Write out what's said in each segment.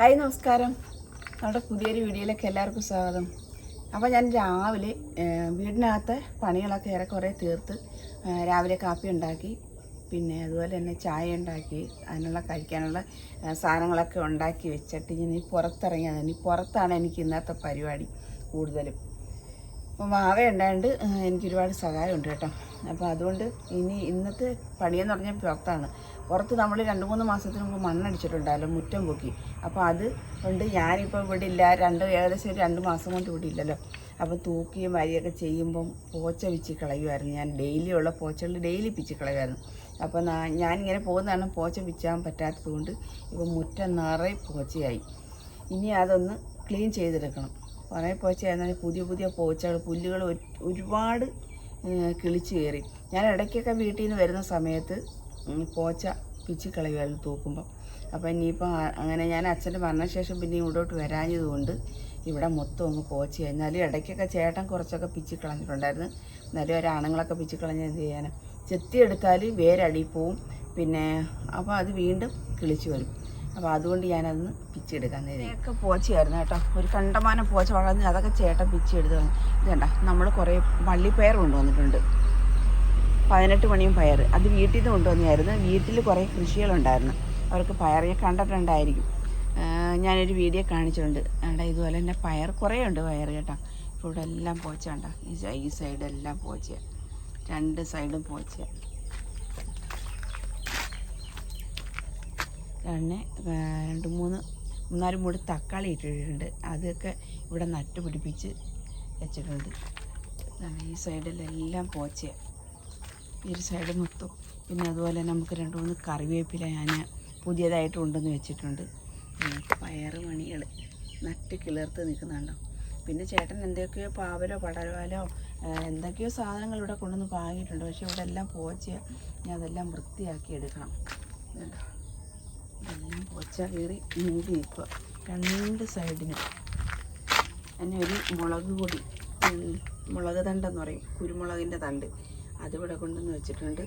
Hi നമസ്കാരം. നമ്മുടെ പുതിയൊരു വീഡിയോയിലേക്ക് എല്ലാവർക്കും സ്വാഗതം. അപ്പോൾ ഞാൻ രാവിലെ വീടിനകത്തെ പണികളൊക്കെ ഏറെക്കുറെ തീർത്ത് രാവിലെ കാപ്പി ഉണ്ടാക്കി പിന്നെ അതുപോലെ തന്നെ ചായ ഉണ്ടാക്കി അതിനുള്ള കഴിക്കാനുള്ള സാധനങ്ങളൊക്കെ ഉണ്ടാക്കി വെച്ചിട്ട് ഇനി പുറത്തിറങ്ങിയാൽ ഇനി പുറത്താണ് എനിക്ക് ഇന്നത്തെ പരിപാടി കൂടുതലും. വാവ ഉണ്ടായതുകൊണ്ട് എനിക്കൊരുപാട് സഹായമുണ്ട് കേട്ടോ. അപ്പോൾ അതുകൊണ്ട് ഇനി ഇന്നത്തെ പണിയെന്ന് പറഞ്ഞാൽ പുറത്താണ്. പുറത്ത് നമ്മൾ രണ്ട് മൂന്ന് മാസത്തിന് മുമ്പ് മണ്ണടിച്ചിട്ടുണ്ടല്ലോ മുറ്റം പൊക്കി. അപ്പോൾ അത് കൊണ്ട് ഞാനിപ്പോൾ ഇവിടെ ഇല്ല രണ്ട് ഏകദേശം രണ്ട് മാസം കൊണ്ട് ഇവിടെ ഇല്ലല്ലോ അപ്പോൾ തൂക്കിയും വരിയൊക്കെ ചെയ്യുമ്പം പോച്ച വിച്ച് കളയുമായിരുന്നു ഞാൻ ഡെയിലി ഉള്ള പോച്ചകൾ ഡെയിലി പിച്ച് കളയുമായിരുന്നു അപ്പോൾ ഞാനിങ്ങനെ പോകുന്നതാണ് പോച്ച പിച്ചാൻ പറ്റാത്തത് കൊണ്ട് ഇപ്പോൾ മുറ്റം നിറയെ പോച്ചയായി. ഇനി അതൊന്ന് ക്ലീൻ ചെയ്തെടുക്കണം. കുറേ പോച്ച എന്നാൽ പുതിയ പുതിയ പോച്ചകൾ പുല്ലുകൾ ഒരുപാട് കിളിച്ച് കയറി. ഞാൻ ഇടയ്ക്കൊക്കെ വീട്ടിൽ നിന്ന് വരുന്ന സമയത്ത് പോച്ച പിച്ചി കളയുമായിരുന്നു തൂക്കുമ്പം. അപ്പോൾ ഇനിയിപ്പോൾ അങ്ങനെ ഞാൻ അച്ഛന്റെ മരണശേഷം പിന്നെ ഇവിടോട്ട് വരാഞ്ഞതുകൊണ്ട് ഇവിടെ മൊത്തം ഒന്ന് പോച്ച കഴിഞ്ഞാലും ഇടയ്ക്കൊക്കെ ചേട്ടൻ കുറച്ചൊക്കെ പിച്ചി കളഞ്ഞിട്ടുണ്ടായിരുന്നു. എന്നാലും ഒരാണുങ്ങളൊക്കെ പിച്ചി കളഞ്ഞ് എന്ത് ചെയ്യാനാണ് ചെത്തിയെടുത്താൽ വേരടി പോവും പിന്നെ അപ്പോൾ അത് വീണ്ടും കിളിച്ചു വരും. അപ്പോൾ അതുകൊണ്ട് ഞാനതൊന്ന് പിച്ചെടുക്കാൻ നേരെയൊക്കെ പോച്ചയായിരുന്നു കേട്ടോ. ഒരു കണ്ടമാനം പോച്ച വളർന്ന് അതൊക്കെ ചേട്ടൻ പിച്ചെടുത്ത് വന്നു. ഇത് കണ്ട നമ്മൾ കുറേ വള്ളിപ്പയർ കൊണ്ടുവന്നിട്ടുണ്ട്. പതിനെട്ട് മണിയും പയർ അത് വീട്ടിൽ നിന്ന് കൊണ്ടുവന്നായിരുന്നു വീട്ടിൽ കുറേ കൃഷികളുണ്ടായിരുന്നു. അവർക്ക് പയർ കണ്ടിട്ടുണ്ടായിരിക്കും. ഞാനൊരു വീഡിയോ കാണിച്ചിട്ടുണ്ട്. അവിടെ ഇതുപോലെ തന്നെ പയർ കുറേ ഉണ്ട് പയർ കേട്ടോ. ഇവിടെ എല്ലാം പോച്ച കണ്ടോ. ഈ സൈഡെല്ലാം പോച്ച രണ്ട് സൈഡും പോച്ച പിന്നെ ആ, രണ്ട് മൂന്ന് മൂന്നാൽ മൂട് തക്കാളി ഇട്ടിട്ടുണ്ട്. അതൊക്കെ ഇവിടെ നട്ട് പിടിപ്പിച്ച് വെച്ചിട്ടുണ്ട്. ഈ സൈഡിലെല്ലാം പോച്ച. ഈ ഒരു സൈഡ് മൊത്തം. പിന്നെ അതുപോലെ നമുക്ക് രണ്ട് മൂന്ന് കറിവേപ്പില ഞാൻ പുതിയതായിട്ട് കൊണ്ടുവന്ന് വെച്ചിട്ടുണ്ട്. പയറ് മണികൾ നട്ട് കിളിർത്ത് നിൽക്കുന്നുണ്ടോ? പിന്നെ ചേട്ടൻ എന്തൊക്കെയോ പാവലോ പടരവാലോ എന്തൊക്കെയോ സാധനങ്ങൾ ഇവിടെ കൊണ്ടുവന്ന് പാകിയിട്ടുണ്ട് പക്ഷേ ഇവിടെ എല്ലാം പോച്ച. ഞാൻ അതെല്ലാം വൃത്തിയാക്കി എടുക്കണം. ഇതെല്ലാം പോച്ച കയറി മൂടി നിൽക്കുക. രണ്ട് സൈഡിനും അതിന് ഒരു മുളക് പൊടി മുളക് തണ്ടെന്ന് പറയും. കുരുമുളകിന്റെ തണ്ട്. അതിവിടെ കൊണ്ടുവന്ന് വെച്ചിട്ടുണ്ട്.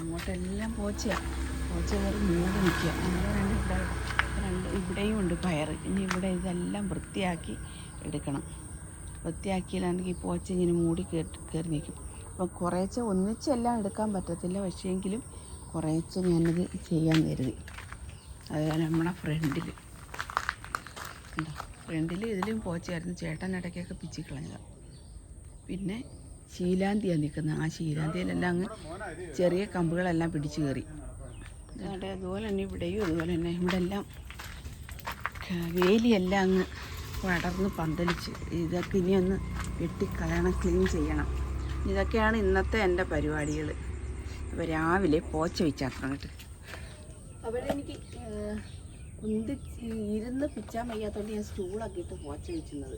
അങ്ങോട്ടെല്ലാം പോച്ചയാണ് പോച്ച കയറി മൂടി നിൽക്കുക. അങ്ങനെ രണ്ട് ഇവിടെ രണ്ട് ഇവിടെയും ഉണ്ട് പയർ ഇനി ഇവിടെ ഇതെല്ലാം വൃത്തിയാക്കി എടുക്കണം. വൃത്തിയാക്കിയില്ലാണെങ്കിൽ പോച്ച ഇങ്ങനെ മൂടി കയറി നിൽക്കും. അപ്പോൾ കുറേശ്ശെ ഒന്നിച്ചെല്ലാം എടുക്കാൻ പറ്റത്തില്ല. പക്ഷേങ്കിലും കുറേശ്ശെ ഞാനത് ചെയ്യാൻ കരുതി. അത് നമ്മുടെ ഫ്രണ്ടിൽ ഫ്രണ്ടിൽ ഇതിലും പോച്ചായിരുന്നു ചേട്ടൻ ഇടയ്ക്കൊക്കെ പിച്ചി കളഞ്ഞതാണ് പിന്നെ ശീലാന്തിയാണ് നിൽക്കുന്നത് ആ ശീലാന്തിയിലെല്ലാം അങ്ങ് ചെറിയ കമ്പുകളെല്ലാം പിടിച്ചു കയറി. അതുകൊണ്ട് അതുപോലെ തന്നെ ഇവിടെയും അതുപോലെ തന്നെ. ഇവിടെ എല്ലാം വേലിയെല്ലാം അങ്ങ് പടർന്ന് പന്തലിച്ച്. ഇതൊക്കെ ഇനിയൊന്ന് വെട്ടിക്കളയണം ക്ലീൻ ചെയ്യണം. ഇതൊക്കെയാണ് ഇന്നത്തെ എന്റെ പരിപാടികൾ രാവിലെ പോച്ച വെച്ചാത്രം കേട്ടോ. അവിടെ എനിക്ക് ഉണ്ട് ഇരുന്ന് പിച്ചാൻ വയ്യാത്തോണ്ട് ഞാൻ സ്റ്റൂളൊക്കെ ഇട്ട് പോച്ച വെക്കുന്നത്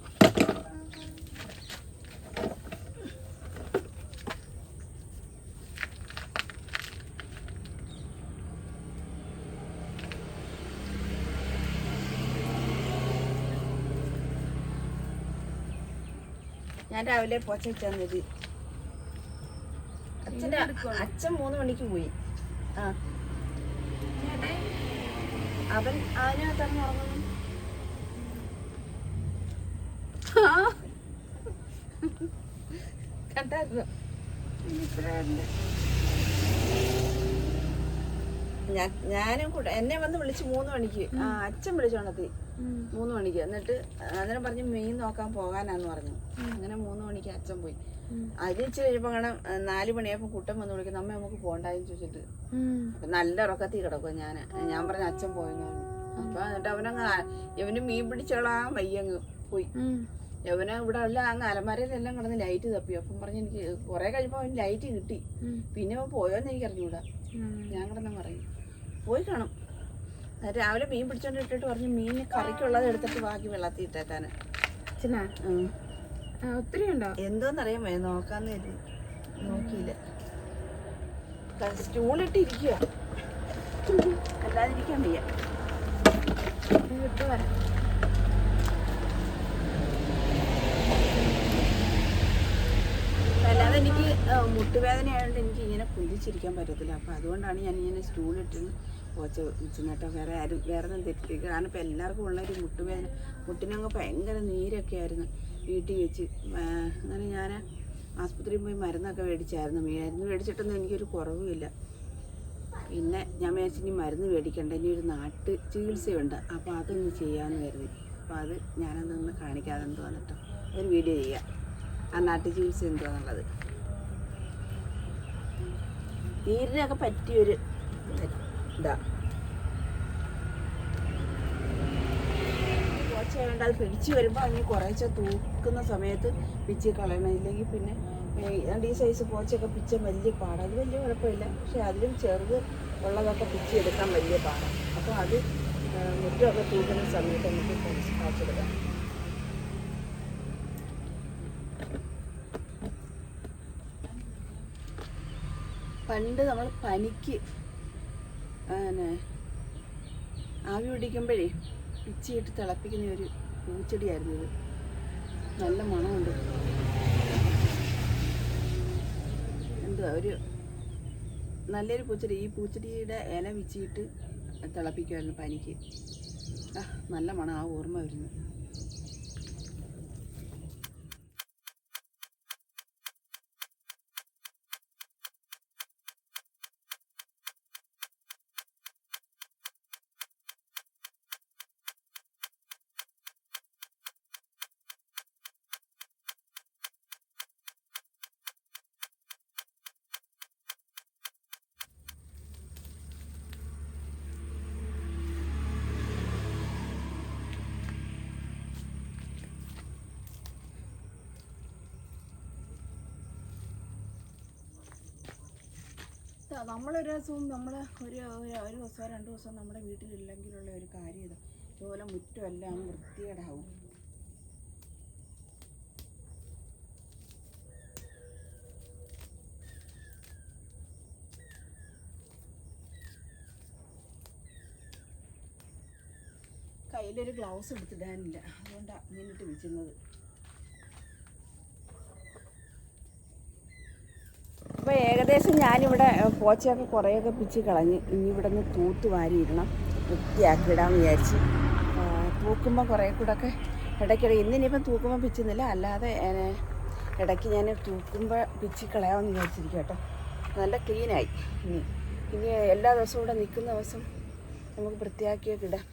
ഞാൻ രാവിലെ പോച്ച വെച്ചത് അച്ഛന്റെ അച്ഛൻ മൂന്ന് മണിക്ക് പോയി. ആ. അവൻ അതിനകത്താണ്. ഞാൻ ഞാനും കൂടെ എന്നെ വന്ന് വിളിച്ച് മൂന്ന് മണിക്ക്. അച്ഛൻ വിളിച്ചോണത്തി മൂന്ന് മണിക്ക്. എന്നിട്ട് അന്നേരം പറഞ്ഞു മീൻ നോക്കാൻ പോകാനാന്ന് പറഞ്ഞു. അങ്ങനെ മൂന്ന് മണിക്ക് അച്ഛൻ പോയി. അതിന് ഇച്ചിരി കഴിയുമ്പോൾ കാണാം നാല് മണിയായപ്പോൾ കുട്ടൻ വന്ന് വിളിക്കും നമ്മ നമുക്ക് പോണ്ടായെന്ന് ചോദിച്ചിട്ട്. നല്ല ഉറക്കത്തിൽ കിടക്കും ഞാൻ ഞാൻ പറഞ്ഞ അച്ഛൻ പോയെന്ന് പറഞ്ഞു. അപ്പൊ എന്നിട്ട് അവനങ്ങ് ഇവന് മീൻ പിടിച്ചോളാൻ വയ്യങ്ങ് പോയി. യവന ഇവിടെ എല്ലാം അങ്ങ് അലമാരയിലെല്ലാം കിടന്ന് ലൈറ്റ് തപ്പി. അപ്പം പറഞ്ഞ് എനിക്ക് കുറെ കഴിയുമ്പോൾ അവന് ലൈറ്റ് കിട്ടി. പിന്നെ അവൻ പോയോന്ന് എനിക്ക് അറിഞ്ഞൂടാ. ഞാൻ കിടന്ന് പറയും പോയി കാണും. രാവിലെ മീൻ പിടിച്ചോണ്ട് ഇട്ടിട്ട് പറഞ്ഞു മീൻ കറിക്കുള്ളത് എടുത്തിട്ട് ബാക്കി വെള്ളത്തിൽ ഇട്ടേക്കാന്. ഒത്തിരി ഉണ്ടോ? എന്തോന്നറിയാൻ വയ്യ നോക്കാന്ന് കരുതി. നോക്കിയില്ല. സ്റ്റൂളിട്ട് ഇരിക്കുക അല്ലാതിരിക്കാൻ വയ്യ. അല്ലാതെ എനിക്ക് ആ, മുട്ടുവേദന ആയതുകൊണ്ട് എനിക്ക് ഇങ്ങനെ കുന്തിച്ചിരിക്കാൻ പറ്റത്തില്ല. അപ്പം അതുകൊണ്ടാണ് ഞാൻ ഇങ്ങനെ സ്റ്റൂളിട്ട് പോച്ച വെച്ചിട്ടോ വേറെ ആരും വേറെ ഒന്നും തെറ്റില്ല കാരണം ഇപ്പം എല്ലാവർക്കും ഉള്ള ഒരു മുട്ടുവേദന. മുട്ടിനങ്ങ് ഭയങ്കര നീരൊക്കെ ആയിരുന്നു. വീട്ടിൽ വെച്ച് അങ്ങനെ ഞാൻ ആസ്പത്രിയിൽ പോയി മരുന്നൊക്കെ മേടിച്ചായിരുന്നു. മരുന്ന് മേടിച്ചിട്ടൊന്നും എനിക്കൊരു കുറവുമില്ല. പിന്നെ ഞാൻ ഇനി മരുന്ന് മേടിക്കണ്ട. ഇനി ഒരു നാട്ട് ചികിത്സയുണ്ട്. അപ്പോൾ അതൊന്ന് ചെയ്യാമെന്ന് കരുതി. അപ്പോൾ അത് ഞാനതൊന്ന് കാണിക്കാതെ എന്ത് ഒരു വീഡിയോ ചെയ്യാം. ആ നാട്ടു ചികിത്സ എന്തുവാന്നുള്ളത് നീരിനൊക്കെ പറ്റിയൊരു ഇതാ പോച്ച വേണ്ട അത് പിടിച്ച് വരുമ്പോൾ അതിന് കുറേശ്ശെ തൂക്കുന്ന സമയത്ത് പിച്ച് കളയണം. ഇല്ലെങ്കിൽ പിന്നെ രണ്ട് ഈ സൈസ് പോച്ചൊക്കെ പിച്ച വലിയ പാടാണ് അത് വലിയ കുഴപ്പമില്ല. പക്ഷേ അതിലും ചെറുത് ഉള്ളതൊക്കെ പിച്ചി എടുക്കാൻ വലിയ പാടാണ് അപ്പോൾ അത് മുറ്റമൊക്കെ തൂക്കുന്ന സമയത്ത് നമുക്ക് കുറച്ച് കാച്ചെടുക്കാം പണ്ട് നമ്മൾ പനിക്ക് ആവി പിടിക്കുമ്പോഴേ പിച്ചിയിട്ട് തിളപ്പിക്കുന്ന ഒരു പൂച്ചെടിയായിരുന്നു ഇത്. നല്ല മണമുണ്ട്. എന്തുവാ ഒരു നല്ലൊരു പൂച്ചെടി. ഈ പൂച്ചെടിയുടെ ഇല വിച്ചിട്ട് തിളപ്പിക്കുമായിരുന്നു പനിക്ക്. നല്ല മണം ആ ഓർമ്മ വരുന്നു ഇതാ, നമ്മളൊരു ദിവസവും നമ്മൾ ഒരു ഒരു ദിവസമോ രണ്ട് ദിവസമോ നമ്മുടെ വീട്ടിലില്ലെങ്കിലുള്ള ഒരു കാര്യം ഇത്. ഇതുപോലെ മുറ്റമെല്ലാം വൃത്തികേടാവും. കയ്യിലൊരു ഗ്ലൗസ് എടുത്തിടാനില്ല. അതുകൊണ്ടാണ് ഇങ്ങനിട്ട് വെച്ചിരുന്നത് അപ്പോൾ ഏകദേശം ഞാനിവിടെ പോച്ചയൊക്കെ കുറേയൊക്കെ പിച്ച് കളഞ്ഞ് ഇനി ഇവിടെ നിന്ന് തൂത്ത് വാരിയിടണം വൃത്തിയാക്കി ഇടാമെന്ന് വിചാരിച്ച്. തൂക്കുമ്പോൾ കുറേ കൂടെ ഒക്കെ ഇടയ്ക്കിടെ ഇന്നിനിപ്പം തൂക്കുമ്പോൾ പിച്ചുന്നില്ല അല്ലാതെ ഇടയ്ക്ക് ഞാൻ തൂക്കുമ്പോൾ പിച്ച് കളയാമെന്ന് വിചാരിച്ചിരിക്കും കേട്ടോ. നല്ല ക്ലീനായി. ഇനി ഇനി എല്ലാ ദിവസവും ഇവിടെ നിൽക്കുന്ന ദിവസം നമുക്ക് വൃത്തിയാക്കിയൊക്കെ ഇടാം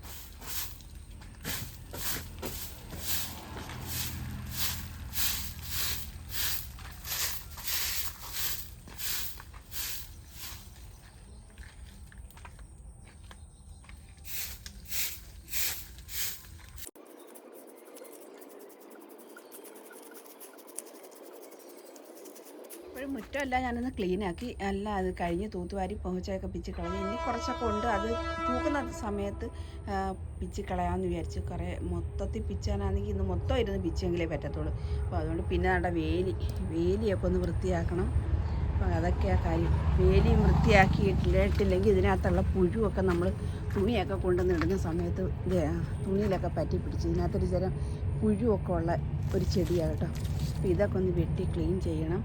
ഇപ്പോഴും മുറ്റമല്ല ഞാനൊന്ന് ക്ലീനാക്കി അല്ല അത് കഴിഞ്ഞ് തൂത്തുവാരി പോച്ചയൊക്കെ പിച്ച് കളഞ്ഞ്. ഇനി കുറച്ചൊക്കെ ഉണ്ട്. അത് തൂക്കുന്ന സമയത്ത് പിച്ച് കളയാമെന്ന് വിചാരിച്ച് കുറേ മൊത്തത്തിൽ പിച്ചാനാണെങ്കിൽ ഇന്ന് മൊത്തം ഇരുന്ന് പിച്ചെങ്കിലേ പറ്റത്തുള്ളൂ. അപ്പോൾ അതുകൊണ്ട് പിന്നെ നമ്മുടെ വേലി വേലിയൊക്കെ ഒന്ന് വൃത്തിയാക്കണം. അപ്പോൾ അതൊക്കെയാണ് കാര്യം. വേലി വൃത്തിയാക്കിയിട്ടില്ലെങ്കിൽ ഇതിനകത്തുള്ള പുഴുവൊക്കെ നമ്മൾ തുണിയൊക്കെ കൊണ്ടുവന്ന് ഇടുന്ന സമയത്ത് തുണിയിലൊക്കെ പറ്റി പിടിച്ച് ഇതിനകത്തൊരു തരം പുഴുവൊക്കെ ഉള്ള ഒരു ചെടിയാണ് കേട്ടോ. അപ്പോൾ ഇതൊക്കെ ഒന്ന് വെട്ടി ക്ലീൻ ചെയ്യണം.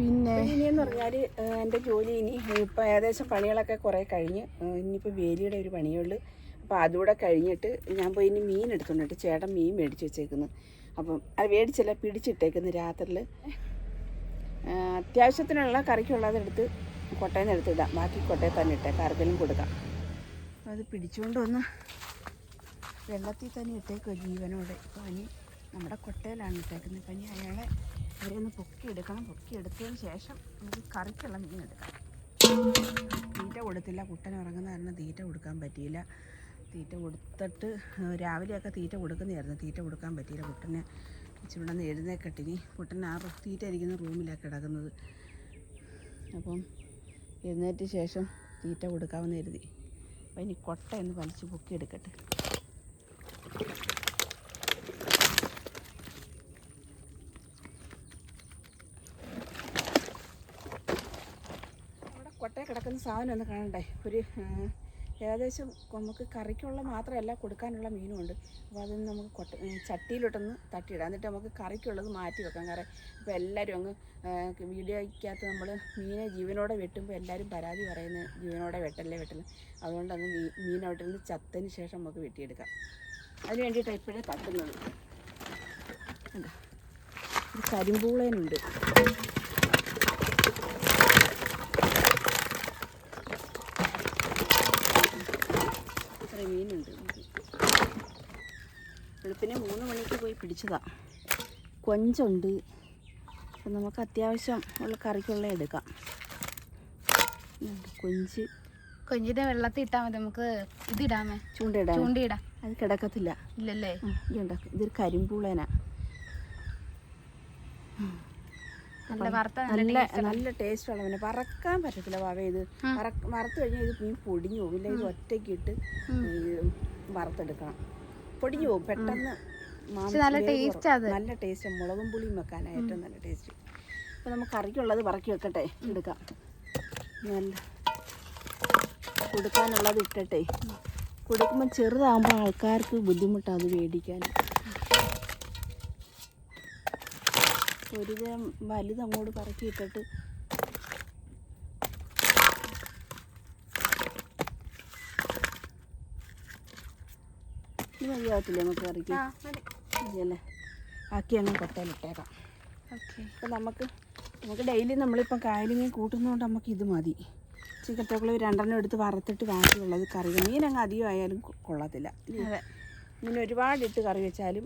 പിന്നെ ഇനിയെന്ന് പറഞ്ഞാൽ എന്റെ ജോലി ഇനി ഇപ്പോൾ ഏകദേശം പണികളൊക്കെ കുറേ കഴിഞ്ഞ് ഇനിയിപ്പോൾ വേലിയുടെ ഒരു പണിയുള്ളൂ അപ്പോൾ അതുകൂടെ കഴിഞ്ഞിട്ട് ഞാൻ പോയി ഇനി മീൻ എടുത്തുകൊണ്ടിട്ട് ചേട്ടൻ മീൻ മേടിച്ച് വെച്ചേക്കുന്നു. അപ്പം അത് മേടിച്ചല്ല പിടിച്ചിട്ടേക്കുന്നു രാത്രിയിൽ അത്യാവശ്യത്തിനുള്ള കറിക്കുള്ളതെടുത്ത് കൊട്ടയിൽ എടുത്തിടാം ബാക്കി കൊട്ടയിൽ തന്നെ ഇട്ടേക്കാം. ആർക്കെങ്കിലും കൊടുക്കാം. അത് പിടിച്ചുകൊണ്ട് വന്ന് വെള്ളത്തിൽ തന്നെ ഇട്ടേക്കുക ജീവനോടെ. പനി നമ്മുടെ കൊട്ടയിലാണ് ഇട്ടേക്കുന്നത്. പനി അയാളെ ഇവിടെ ഒന്ന് പൊക്കി എടുത്തതിന് ശേഷം നമുക്ക് കറിക്കുള്ള മീൻ എടുക്കാം. തീറ്റ കൊടുത്തില്ല. കുട്ടൻ ഉറങ്ങുന്ന കാരണം തീറ്റ കൊടുക്കാൻ പറ്റിയില്ല. തീറ്റ കൊടുത്തിട്ട് രാവിലെയൊക്കെ തീറ്റ കൊടുക്കുന്നതായിരുന്നു തീറ്റ കൊടുക്കാൻ പറ്റിയില്ല. കുട്ടനെ ഇച്ചിരി ഒന്ന് എഴുന്നേക്കട്ടിനി കുട്ടൻ ആ തീറ്റ ഇരിക്കുന്ന റൂമിലാണ് കിടക്കുന്നത്. അപ്പം എഴുന്നേറ്റ് ശേഷം തീറ്റ കൊടുക്കാമെന്ന് കരുതി. അപ്പം ഇനി കൊട്ട എന്ന് വലിച്ച് പൊക്കി എടുക്കട്ടെ അവിടെ കൊട്ടയിൽ കിടക്കുന്ന സാധനം ഒന്ന് കാണണ്ടേ? ഒരു ഏകദേശം നമുക്ക് കറിക്കുള്ള മാത്രമല്ല കൊടുക്കാനുള്ള മീനുമുണ്ട്. അപ്പോൾ അതൊന്ന് നമുക്ക് കൊട്ട ചട്ടിയിലോട്ടൊന്ന് തട്ടിയിടാം. എന്നിട്ട് നമുക്ക് കറിക്കുള്ളത് മാറ്റി വെക്കാം. കാരണം ഇപ്പോൾ എല്ലാവരും അങ്ങ് വീഡിയോയ്ക്കകത്ത് നമ്മൾ മീനെ ജീവനോടെ വെട്ടുമ്പോൾ എല്ലാവരും പരാതി പറയുന്നത് ജീവനോടെ വെട്ടല്ലേ വെട്ടല്ലേ അതുകൊണ്ട് മീ മീൻ അവിടെ നിന്ന് ചത്തതിന് ശേഷം നമുക്ക് വെട്ടിയെടുക്കാം. അതിന് വേണ്ടിയിട്ടാണ് ഇപ്പോഴേ തട്ടുന്നത്. കണ്ടോ? ഒരു കരിമ്പൂളേനുണ്ട് ഇത്ര മീനുണ്ട് നമുക്ക്. വെളുപ്പിനെ മൂന്ന് മണിക്ക് പോയി പിടിച്ചതാ. കൊഞ്ചുണ്ട്. അപ്പം നമുക്ക് അത്യാവശ്യം ഉള്ള കറിക്കുള്ള എടുക്കാം. കൊഞ്ച്. കൊഞ്ചിന്റെ വെള്ളത്തിൽ ഇട്ടാൽ മതി. നമുക്ക് ഇതിടാമേ. ചൂണ്ടയിടാൻ ചൂണ്ടിയിടാം. അത് കിടക്കത്തില്ല. ഇല്ലല്ലേ? ഇതുണ്ടാക്കും ഇതുണ്ട്. ഇതൊരു കരിമ്പൂളേനാ. നല്ല നല്ല നല്ല taste ഉള്ള- ടേസ്റ്റ് ഉള്ളവനെ വറക്കാൻ പറ്റത്തില്ല വാവേ ഇത്. വറത്ത് കഴിഞ്ഞാൽ ഇത് മീൻ പൊടിഞ്ഞു പോകും. ഇല്ല ഇത് ഒറ്റയ്ക്ക് ഇട്ട് ഉം. വറുത്തെടുക്കണം. പൊടിഞ്ഞു പോകും. പെട്ടെന്ന് നല്ല ടേസ്റ്റ് നല്ല ടേസ്റ്റ് മുളകും പുളിയും വെക്കാനാണ് ഏറ്റവും നല്ല ടേസ്റ്റ് അപ്പോൾ നമുക്ക് കറിക്കുള്ളത് പറക്കി വെക്കട്ടെ. എടുക്കാം. നല്ല കൊടുക്കാനുള്ളത് ഇട്ടട്ടെ. കൊടുക്കുമ്പോൾ ചെറുതാകുമ്പോൾ ആൾക്കാർക്ക് ബുദ്ധിമുട്ടാണ് അത് മേടിക്കാൻ ഒരു വലുതങ്ങോട്ട് വലുത് അങ്ങോട്ട് പറക്കി ഇട്ടിട്ട് ഇത് മതിയാവത്തില്ലേ നമുക്ക് കറിക്ക്? മതിയല്ലേ ആക്കി അങ്ങ് കൊട്ടയിലിട്ടേക്കാം. അപ്പം നമുക്ക് നമുക്ക് ഡെയിലി നമ്മളിപ്പം മീൻ കൂട്ടുന്നതുകൊണ്ട് നമുക്ക് ഇത് മതി. ചിക്കറ്റോക്കുള്ള രണ്ടെണ്ണം എടുത്ത് വറുത്തിട്ട് ബാക്കിയുള്ളത് കറി മീൻ അങ്ങ് അധികം ആയാലും കൊള്ളത്തില്ല. മീൻ ഒരുപാട് ഇട്ട് കറി വെച്ചാലും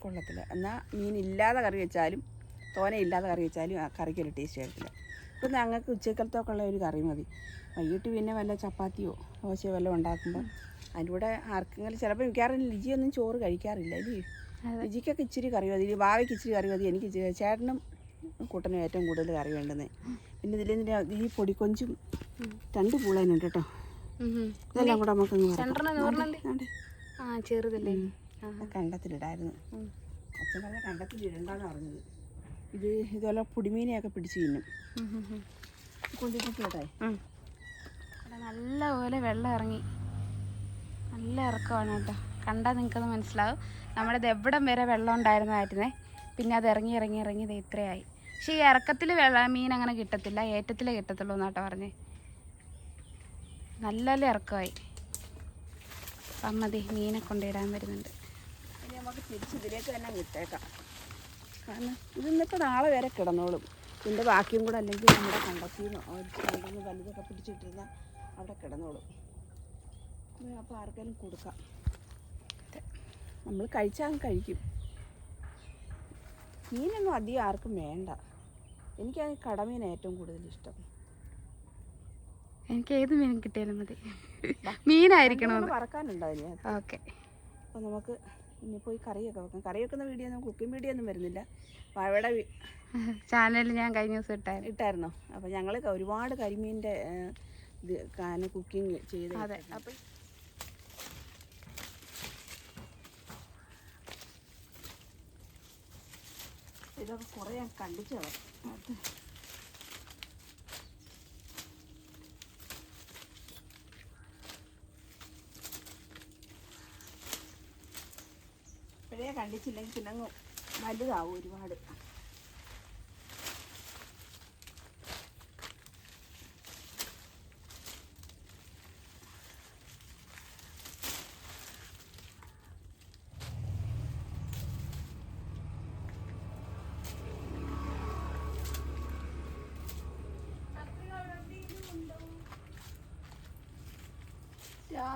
കൊള്ളത്തില്ല. എന്നാൽ മീൻ ഇല്ലാതെ കറി വെച്ചാലും തോന ഇല്ലാതെ കറി വെച്ചാലും ആ കറിക്കൊരു ടേസ്റ്റ് വരത്തില്ല. ഇപ്പം ഞങ്ങൾക്ക് ഉച്ചക്കലത്തൊക്കെയുള്ള ഒരു കറി മതി. വൈകിട്ട് പിന്നെ വല്ല ചപ്പാത്തിയോ ദോശയോ വല്ലതും ഉണ്ടാക്കുമ്പോൾ അതിന്റെ കൂടെ ആർക്കെങ്കിലും ചിലപ്പോൾ മിക്കവാറും ലിജിയൊന്നും ചോറ് കഴിക്കാറില്ല. അല്ലേ ലിജിക്കൊക്കെ ഇച്ചിരി കറി മതി. വാവയ്ക്ക് ഇച്ചിരി കറി മതി. എനിക്ക് ചേട്ടനും കൂട്ടനും ഏറ്റവും കൂടുതൽ കറി വേണ്ടുന്നത് പിന്നെ ഇതിൽ ഈ പൊടിക്കൊഞ്ചും രണ്ട് പൂളേനുണ്ട് കേട്ടോ. ഇതെല്ലാം കൂടെ നമുക്ക് ചെറുതല്ലേ? കണ്ടത്തിലിടായിരുന്നു. അച്ഛൻ പറഞ്ഞ കണ്ടത്തിലിടണ്ടെന്ന് പറഞ്ഞത്. ഇത് ഇതുപോലെ പുടിമീനെയൊക്കെ പിടിച്ച് തിന്നും. കൊണ്ടിട്ടേ നല്ല പോലെ വെള്ളം ഇറങ്ങി. നല്ല ഇറക്കമാണ് കേട്ടോ. കണ്ടാൽ നിങ്ങൾക്കത് മനസ്സിലാവും. നമ്മുടെ ഇത് എവിടം വരെ വെള്ളം ഉണ്ടായിരുന്നതായിരുന്നേ. പിന്നെ അത് ഇറങ്ങി ഇറങ്ങി ഇറങ്ങി ഇത് ഇത്രയായി. പക്ഷേ ഈ ഇറക്കത്തിൽ വെള്ളം മീൻ അങ്ങനെ കിട്ടത്തില്ല. ഏറ്റത്തിലേ കിട്ടത്തുള്ളൂ എന്നാട്ടോ പറഞ്ഞേ. നല്ല നല്ല ഇറക്കമായി. അപ്പം മതി മീനെ കൊണ്ടിടാൻ വരുന്നുണ്ട്. നമുക്ക് തിരിച്ച് ഇതിലേക്ക് തന്നെ വിട്ടേക്കാം. കാരണം ഇത് ഇന്നിപ്പോൾ നാളെ വരെ കിടന്നോളും. ഇതിന്റെ ബാക്കിയും കൂടെ അല്ലെങ്കിൽ നമ്മുടെ കണ്ടത്തിൽ നിന്ന് വലുതൊക്കെ പിടിച്ചിട്ടിരുന്ന അവിടെ കിടന്നോളും. അപ്പോൾ ആർക്കെങ്കിലും കൊടുക്കാം. നമ്മൾ കഴിച്ചാൽ കഴിക്കും. മീനൊന്നും അധികം ആർക്കും വേണ്ട. എനിക്ക് കടമീൻ ഏറ്റവും കൂടുതൽ ഇഷ്ടം. എനിക്ക് ഏത് മീൻ കിട്ടിയാലും മതി. മീനായിരിക്കണം പറക്കാനുണ്ടാവില്ല ഓക്കെ. അപ്പോൾ നമുക്ക് ഇനി പോയി കറിയൊക്കെ വെക്കാം. കറി വെക്കുന്ന വീഡിയോ ഒന്നും കുക്കിംഗ് വീഡിയോ ഒന്നും വരുന്നില്ല. വാഴയുടെ വി- ചാനലിൽ ഞാൻ കഴിഞ്ഞ ദിവസം ഇട്ടായിരുന്നു. ഇട്ടായിരുന്നോ? അപ്പോൾ ഞങ്ങൾ ഒരുപാട് കരിമീന്റെ ഇത് കുക്കിംഗ് ചെയ്ത് അതെ. അപ്പോൾ അപ്പം ഇതൊക്കെ കുറേ ഞാൻ കണ്ടിച്ചു ഇപ്പോഴേ കണ്ടിച്ചില്ലെങ്കിൽ പിന്നെ വലുതാവും ഒരുപാട്.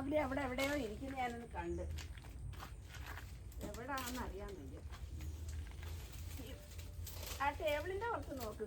രാവിലെ അവിടെ എവിടെയോ ഇരിക്കുന്ന ഞാനൊന്ന് കണ്ട്. എവിടാണെന്ന് അറിയാൻ ആ ടേബിളിന്റെ പുറത്ത് നോക്ക്.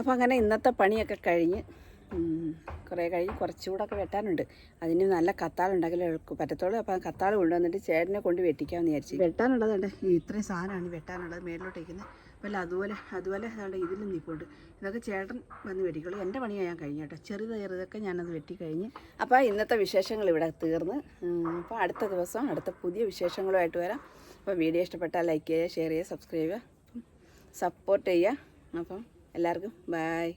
അപ്പോൾ അങ്ങനെ ഇന്നത്തെ പണിയൊക്കെ കഴിഞ്ഞ് കുറേ കഴിഞ്ഞ് കുറച്ചുകൂടൊക്കെ വെട്ടാനുണ്ട്. അതിന് നല്ല കത്താളുണ്ടെങ്കിലേ എളുപ്പം പറ്റത്തുള്ളൂ. അപ്പോൾ കത്താൾ കൊണ്ടുവന്നിട്ട് ചേട്ടനെ കൊണ്ട് വെട്ടിക്കാമെന്ന് വിചാരിച്ചു. വെട്ടാനുള്ളതുണ്ട് ഇത്രയും സാധനമാണ് വെട്ടാനുള്ളത് മേളിലോട്ട് വയ്ക്കുന്നത്. അപ്പോൾ അതുപോലെ അതുപോലെ അതുകൊണ്ട് ഇതിലും നിൽപ്പുണ്ട്. ഇതൊക്കെ ചേട്ടൻ വന്ന് വെട്ടിക്കുള്ളൂ എന്റെ പണിയാണ് ഞാൻ കഴിഞ്ഞു കേട്ടോ. ചെറുത് ചെറുതൊക്കെ ഞാനത് വെട്ടിക്കഴിഞ്ഞ്. അപ്പോൾ ഇന്നത്തെ വിശേഷങ്ങൾ ഇവിടെ തീർന്ന്. അപ്പോൾ അടുത്ത ദിവസം അടുത്ത പുതിയ വിശേഷങ്ങളുമായിട്ട് വരാം. അപ്പോൾ വീഡിയോ ഇഷ്ടപ്പെട്ടാൽ ലൈക്ക് ചെയ്യുക ഷെയർ ചെയ്യുക സബ്സ്ക്രൈബ് ചെയ്യുക സപ്പോർട്ട് ചെയ്യുക. അപ്പം എല്ലാവർക്കും ബായ്